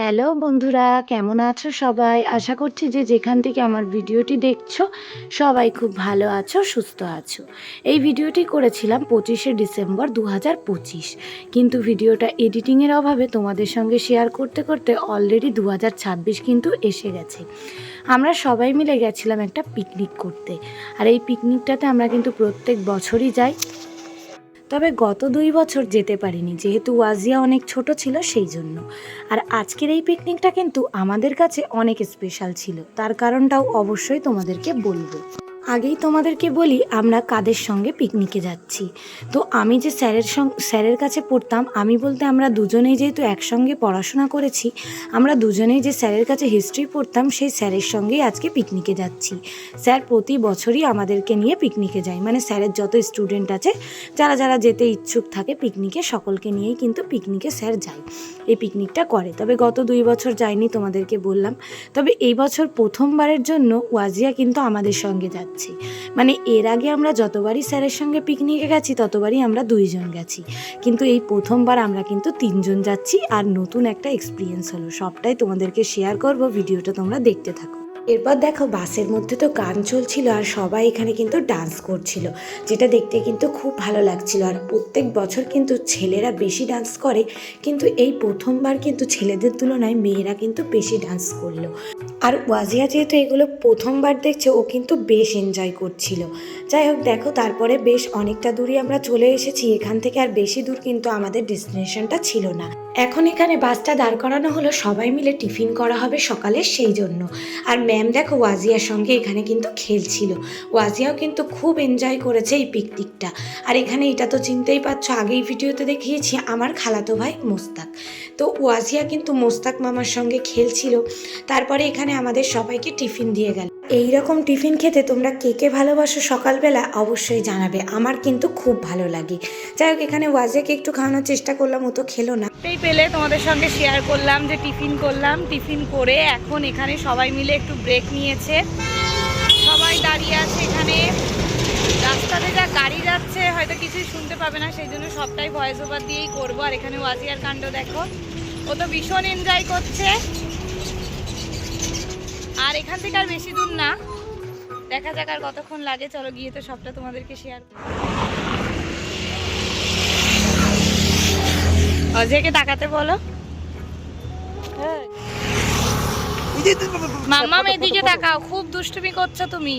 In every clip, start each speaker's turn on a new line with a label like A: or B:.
A: Hello বন্ধুরা, কেমন আছো সবাই? আশা করছি যে যেখান থেকে আমার ভিডিওটি দেখছ, সবাই খুব ভালো আছো, সুস্থ আছো। এই ভিডিওটি করেছিলাম পঁচিশে ডিসেম্বর দু পঁচিশ। কিন্তু ভিডিওটা এডিটিংয়ের অভাবে তোমাদের সঙ্গে শেয়ার করতে করতে অলরেডি দু ছাব্বিশ কিন্তু এসে গেছে। আমরা সবাই মিলে গেছিলাম একটা পিকনিক করতে। আর এই পিকনিকটাতে আমরা কিন্তু প্রত্যেক বছরই যাই। তবে গত দুই বছর যেতে পারিনি, যেহেতু ওয়াজিয়া অনেক ছোট ছিল সেই জন্য। আর আজকের এই পিকনিকটা কিন্তু আমাদের কাছে অনেক স্পেশাল ছিল, তার কারণটাও অবশ্যই তোমাদেরকে বলব। আগেই তোমাদেরকে বলি, আমরা কাদের সঙ্গে পিকনিকে যাচ্ছি। তো আমি যে স্যারের সঙ্গে, স্যারের কাছে পড়তাম, আমি বলতে আমরা দুজনেই যেহেতু একসঙ্গে পড়াশোনা করেছি, আমরা দুজনেই যে স্যারের কাছে হিস্ট্রি পড়তাম, সেই স্যারের সঙ্গেই আজকে পিকনিকে যাচ্ছি। স্যার প্রতি বছরই আমাদেরকে নিয়ে পিকনিকে যায়। মানে স্যারের যত স্টুডেন্ট আছে, যারা যারা যেতে ইচ্ছুক থাকে পিকনিকে সকলকে নিয়েই কিন্তু পিকনিকে স্যার যায়। এই পিকনিকটা করে। তবে গত দুই বছর যায়নি তোমাদেরকে বললাম। তবে এই বছর প্রথমবারের জন্য ওয়াজিয়া কিন্তু আমাদের সঙ্গে যাচ্ছে। মানে এর আগে আমরা যতবারই স্যারের সঙ্গে পিকনিকে গেছি, ততবারই আমরা দুইজন গেছি। কিন্তু এই প্রথমবার আমরা কিন্তু তিনজন যাচ্ছি আর নতুন একটা এক্সপিরিয়েন্স হলো। সবটাই তোমাদেরকে শেয়ার করব, ভিডিওটা তোমরা দেখতে থাকো। এরপর দেখো, বাসের মধ্যে তো গান চলছিল আর সবাই এখানে কিন্তু ডান্স করছিল, যেটা দেখতে কিন্তু খুব ভালো লাগছিল। আর প্রত্যেক বছর কিন্তু ছেলেরা বেশি ডান্স করে, কিন্তু এই প্রথমবার কিন্তু ছেলেদের তুলনায় মেয়েরা কিন্তু বেশি ডান্স করল। আর ওয়াজিয়া যেহেতু এগুলো প্রথমবার দেখছে, ও কিন্তু বেশ এনজয় করছিল। যাই হোক, দেখো, তারপরে বেশ অনেকটা দূরই আমরা চলে এসেছি। এখান থেকে আর বেশি দূর কিন্তু আমাদের ডেস্টিনেশনটা ছিল না। এখন এখানে বাসটা দাঁড় করানো হলো, সবাই মিলে টিফিন করা হবে সকালে সেই জন্য। আর ম্যাম দেখো ওয়াজিয়ার সঙ্গে এখানে কিন্তু খেলছিল। ওয়াজিয়াও কিন্তু খুব এনজয় করেছে এই পিকনিকটা আর এখানে এটা তো চিনতেই পারছ, আগেই ভিডিওতে দেখিয়েছি, আমার খালাতো ভাই মোস্তাক। তো ওয়াজিয়া কিন্তু মোস্তাক মামার সঙ্গে খেলছিল। তারপরে এখানে আমাদের সবাইকে টিফিন দিয়ে গেল। এই রকম টিফিন খেতে তোমরা কে কে ভালোবাসো সকালবেলা অবশ্যই জানাবে। আমার কিন্তু খুব ভালো লাগে। যাই হোক, এখানে ওয়াজেকে একটু খাওয়ানোর চেষ্টা করলাম, ও তো খেলো না।
B: এই পেলে তোমাদের সঙ্গে শেয়ার করলাম যে টিফিন করলাম। টিফিন করে এখন এখানে সবাই মিলে একটু ব্রেক নিয়েছে। সবাই দাঁড়িয়ে আছে এখানে। রাস্তাতে যা গাড়ি যাচ্ছে, হয়তো কিছুই শুনতে পাবে না, সেই জন্য সবটাই ভয়েস ওভার দিয়েই করব। আর এখানে ওয়াজিয়ার কাণ্ড দেখো। ও তো ভীষণ এনজয় করছে। আর এখান থেকে আর বেশি দূর না। দেখা যাক আর কতক্ষণ লাগে। চলো গিয়ে তো সবটা তোমাদেরকে শেয়ার অজয়কে তাকাতে বলো। মাম্মাম এদিকে তাকাও খুব দুষ্টুমি করছ তুমি।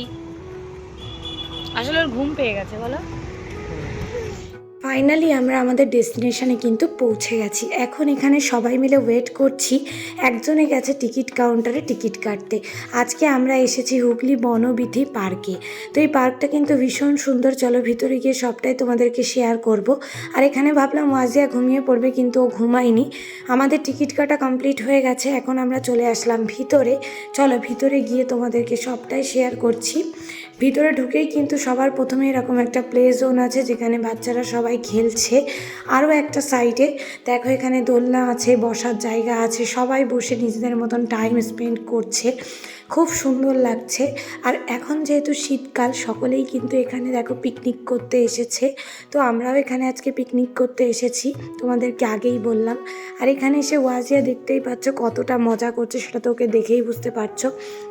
B: আসলে ওর ঘুম পেয়ে গেছে বলো।
A: ফাইনালি আমরা আমাদের ডেস্টিনেশনে কিন্তু পৌঁছে গেছি। এখন এখানে সবাই মিলে ওয়েট করছি। একজনে গেছে টিকিট কাউন্টারে টিকিট কাটতে। আজকে আমরা এসেছি হুগলি বনবিধি পার্কে তো এই পার্কটা কিন্তু ভীষণ সুন্দর। চলো ভিতরে গিয়ে সবটাই তোমাদেরকে শেয়ার করব। আর এখানে ভাবলাম ওয়াজিয়া ঘুমিয়ে পড়বে, কিন্তু ও ঘুমায়নি। আমাদের টিকিট কাটা কমপ্লিট হয়ে গেছে। এখন আমরা চলে আসলাম ভিতরে। চলো ভিতরে গিয়ে তোমাদেরকে সবটাই শেয়ার করছি। ভিতরে ঢুকেই কিন্তু সবার প্রথমে এরকম একটা প্লে জোন আছে যেখানে বাচ্চারা সবাই খেলছে। আরও একটা সাইডে দেখো এখানে দোলনা আছে, বসার জায়গা আছে, সবাই বসে নিজেদের মতন টাইম স্পেন্ড করছে। খুব সুন্দর লাগছে। আর এখন যেহেতু শীতকাল, সকলেই কিন্তু এখানে দেখো পিকনিক করতে এসেছে। তো আমরাও এখানে আজকে পিকনিক করতে এসেছি, তোমাদেরকে আগেই বললাম। আর এখানে এসে ওয়াজিয়া দেখতেই পাচ্ছ কতটা মজা করছে, সেটা তো ওকে দেখেই বুঝতে পারছ।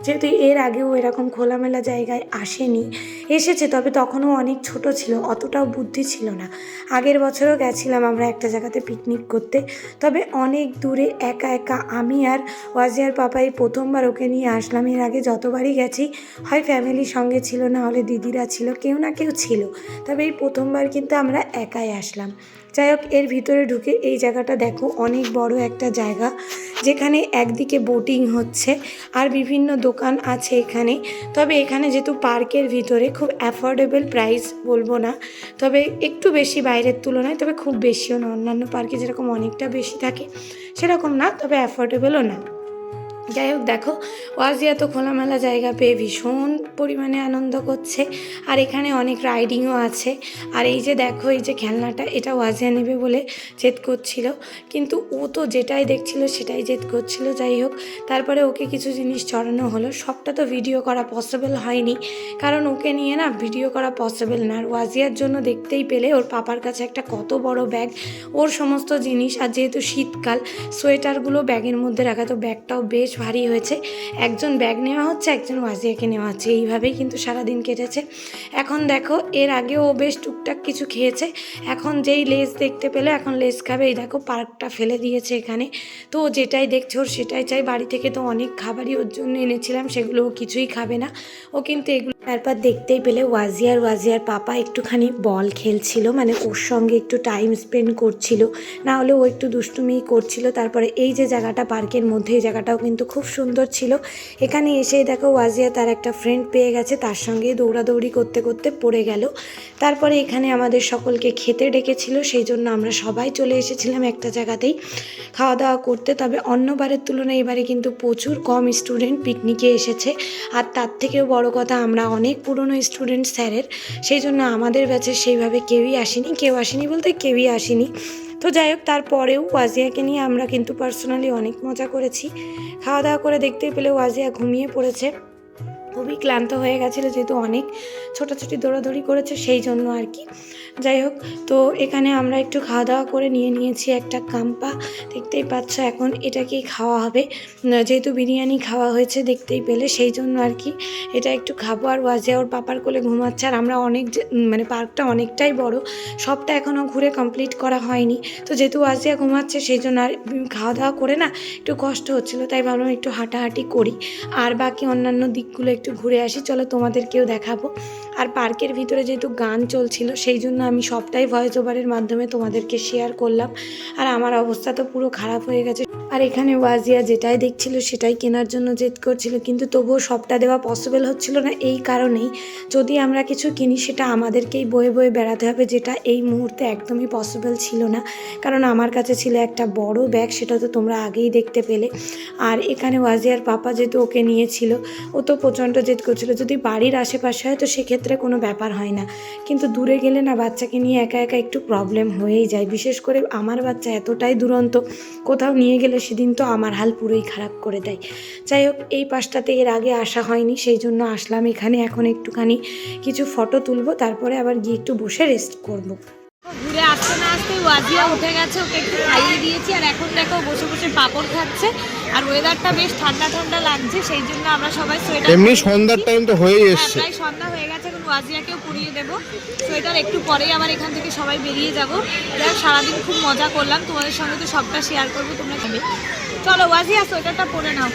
A: যেহেতু এর আগেও এরকম খোলামেলা জায়গায় আসেনি, এসেছে, তবে তখনও অনেক ছোট ছিল, অতটাও বুদ্ধি ছিল না। আগের বছরও গেছিলাম আমরা একটা জায়গাতে পিকনিক করতে, তবে অনেক দূরে একা একা আমি আর ওয়াজিয়ার পাপাই প্রথমবার ওকে নিয়ে আসলাম এর আগে যতবারই গেছি, হয় ফ্যামিলির সঙ্গে ছিল, না হলে দিদিরা ছিল, কেউ না কেউ ছিল। তবে এই প্রথমবার কিন্তু আমরা একাই আসলাম। যাই হোক, এর ভিতরে ঢুকে এই জায়গাটা দেখো, অনেক বড় একটা জায়গা, যেখানে একদিকে বোটিং হচ্ছে আর বিভিন্ন দোকান আছে এখানে। তবে এখানে যেহেতু পার্কের ভিতরে, খুব অ্যাফোর্ডেবল প্রাইস বলব না। তবে একটু বেশি বাইরের তুলনায়, তবে খুব বেশিও না। অন্যান্য পার্কে যেরকম অনেকটা বেশি থাকে, সেরকম না, তবে অ্যাফোর্ডেবলও না। যাই হোক, দেখো, ওয়াজিয়া তো খোলামেলা জায়গা পেয়ে ভীষণ পরিমাণে আনন্দ করছে। আর এখানে অনেক রাইডিংও আছে। আর এই যে দেখো, এই যে খেলনাটা, এটা ওয়াজিয়া নেবে বলে জেদ করছিল। কিন্তু ও তো যেটাই দেখছিল, সেটাই জেদ করছিল। যাই হোক, তারপরে ওকে কিছু জিনিস চড়ানো হলো। সবটা তো ভিডিও করা পসিবল হয়নি। কারণ ওকে নিয়ে না ভিডিও করা পসিবল না। আর ওয়াজিয়ার জন্য দেখতেই পেলে ওর পাপার কাছে একটা কত বড় ব্যাগ ওর সমস্ত জিনিস, আর যেহেতু শীতকাল সোয়েটারগুলো ব্যাগের মধ্যে রাখা, তো ব্যাগটাও বেশ ভারী হয়েছে। একজন ব্যাগ নেওয়া হচ্ছে, একজন ওয়াজিয়াকে নেওয়া হচ্ছে। এইভাবেই কিন্তু সারাদিন কেটেছে। এখন দেখো, এর আগে ও বেশ টুকটাক কিছু খেয়েছে। এখন যেই লেস দেখতে পেলে, এখন লেস খাবে। এই দেখো, পার্কটা ফেলে দিয়েছে এখানে। তো যেটাই দেখছে, ওর সেটাই চাই। বাড়ি থেকে তো অনেক খাবারই ওর জন্য এনেছিলাম, সেগুলো ও কিছুই খাবে না। ও কিন্তু এগুলো তারপর দেখতেই পেলে ওয়াজিয়ার ওয়াজিয়ার পাপা একটুখানি বল খেলছিল মানে ওর সঙ্গে একটু টাইম স্পেন্ড করছিল। না হলে ও একটু দুষ্টুমি করছিল। তারপরে এই যে জায়গাটা, পার্কের মধ্যে এই জায়গাটাও কিন্তু খুব সুন্দর ছিল। এখানে এসেই দেখো ওয়াজিয়া তার একটা ফ্রেন্ড পেয়ে গেছে, তার সঙ্গে দৌড়াদৌড়ি করতে করতে পড়ে গেল। তারপরে এখানে আমাদের সকলকে খেতে ডেকেছিল, সেই জন্য আমরা সবাই চলে এসেছিলাম একটা জায়গাতেই খাওয়া দাওয়া করতে। তবে অন্যবারের তুলনায় এবারে কিন্তু প্রচুর কম স্টুডেন্ট পিকনিকে এসেছে। আর তার থেকেও বড় কথা, আমরা অনেক পুরনো স্টুডেন্ট স্যারের সেই জন্য আমাদের ব্যাচে সেইভাবে কেউই আসেনি, কেউ আসেনি বলতে কেউই আসেনি। তো যাই হোক, তারপরেও ওয়াজিয়াকে নিয়ে আমরা কিন্তু পার্সোনালি অনেক মজা করেছি। খাওয়া দাওয়া করে দেখতে পেলে ওয়াজিয়া ঘুমিয়ে পড়েছে। খুবই ক্লান্ত হয়ে গেছিল, যেহেতু অনেক ছোটাছুটি দৌড়াদৌড়ি করেছে, সেই জন্য আর কি। যাই হোক, তো এখানে আমরা একটু খাওয়া দাওয়া করে নিয়ে নিয়েছি একটা কাম্পা। দেখতেই পাচ্ছ এখন এটাকেই খাওয়া হবে। যেহেতু বিরিয়ানি খাওয়া হয়েছে দেখতেই পেলে, সেই জন্য আর কি এটা একটু খাব। আর ওয়াজিয়া ওর পাপার কোলে ঘুমাচ্ছে আর আমরা অনেক মানে পার্কটা অনেকটাই বড়, সবটা এখনও ঘুরে কমপ্লিট করা হয়নি। তো যেহেতু ওয়াজিয়া ঘুমাচ্ছে, সেই জন্য আর খাওয়া দাওয়া করে না, একটু কষ্ট হচ্ছিল, তাই ভাবলাম একটু হাঁটাহাঁটি করি। আর বাকি অন্যান্য দিকগুলো একটু ঘুরে আসি, চলো তোমাদেরকেও দেখাবো। আর পার্কের ভিতরে যেহেতু গান চলছিল, সেই জন্য আমি সবটাই ভয়েস ওভারের মাধ্যমে তোমাদেরকে শেয়ার করলাম। আর আমার অবস্থা তো পুরো খারাপ হয়ে গেছে। আর এখানে ওয়াজিয়া যেটাই দেখছিল, সেটাই কেনার জন্য জেদ করছিল। কিন্তু তবুও সবটা দেওয়া পসিবল হচ্ছিল না, এই কারণেই যদি আমরা কিছু কিনি, সেটা আমাদেরকেই বয়ে বয়ে বেড়াতে হবে, যেটা এই মুহূর্তে একদমই পসিবল ছিল না। কারণ আমার কাছে ছিল একটা বড় ব্যাগ সেটা তো তোমরা আগেই দেখতে পেলে। আর এখানে ওয়াজিয়ার পাপা যেহেতু ওকে নিয়েছিল, ও তো প্রচণ্ড জেদ করছিল। যদি বাড়ির আশেপাশে হয়, তো সেক্ষেত্রে কোনো ব্যাপার হয় না। কিন্তু দূরে গেলে না বাচ্চাকে নিয়ে একা একা একটু প্রবলেম হয়েই যায়। বিশেষ করে আমার বাচ্চা এতটাই দুরন্ত, কোথাও নিয়ে গেলে সেদিন তো আমার হাল পুরোই খারাপ করে দেয়। যাই হোক, এই পাশটাতে এর আগে আসা হয়নি সেই জন্য আসলাম এখানে। এখন একটুখানি কিছু ফটো তুলবো, তারপরে আবার গিয়ে একটু বসে রেস্ট করব।
B: ঘুরে আসতে না আসতে ওয়াজিয়া উঠে গেছে, ওকে একটু খাইয়ে দিয়েছি, আর এখন দেখো বসে বসে পাপড় খাচ্ছে আর ওয়েদারটা বেশ ঠান্ডা ঠান্ডা লাগছে সেই জন্য আমরা সবাই সোয়েটার
C: এমনি সন্ধ্যার টাইম তো হয়েই
B: এসেছে
C: এসছে।
B: প্রায় সন্ধ্যা হয়ে গেছে এখন ওয়াজিয়াকেও পুড়িয়ে দেবো। সোয়েটার একটু পরেই আবার এখান থেকে সবাই বেরিয়ে যাব। যাক সারাদিন খুব মজা করলাম তোমাদের সঙ্গে তো সবটা শেয়ার করব তোমরা খাবে চলো ওয়াজিয়া সোয়েটারটা পরে নাও।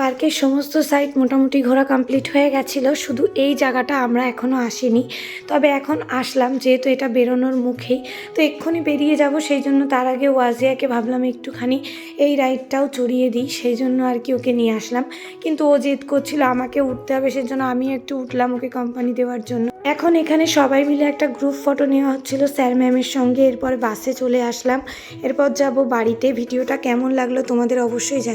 A: পার্কের সমস্ত সাইট মোটামুটি ঘোরা কমপ্লিট হয়ে গেছিল, শুধু এই জায়গাটা আমরা এখনও আসিনি। তবে এখন আসলাম, যেহেতু এটা বেরোনোর মুখেই। তো এক্ষুনি বেরিয়ে যাব, সেই জন্য তার আগে ওয়াজিয়াকে ভাবলাম একটুখানি এই রাইডটাও চড়িয়ে দিই, সেই জন্য আর কি ওকে নিয়ে আসলাম। কিন্তু ও জেদ করছিল আমাকে উঠতে হবে সেজন্য আমি একটু উঠলাম ওকে কোম্পানি দেওয়ার জন্য। এখন এখানে সবাই মিলে একটা গ্রুপ ফটো নেওয়া হচ্ছিল স্যার ম্যামের সঙ্গে, এরপর বাসে চলে আসলাম। এরপর যাব বাড়িতে, ভিডিওটা কেমন লাগল তোমাদের অবশ্যই জানি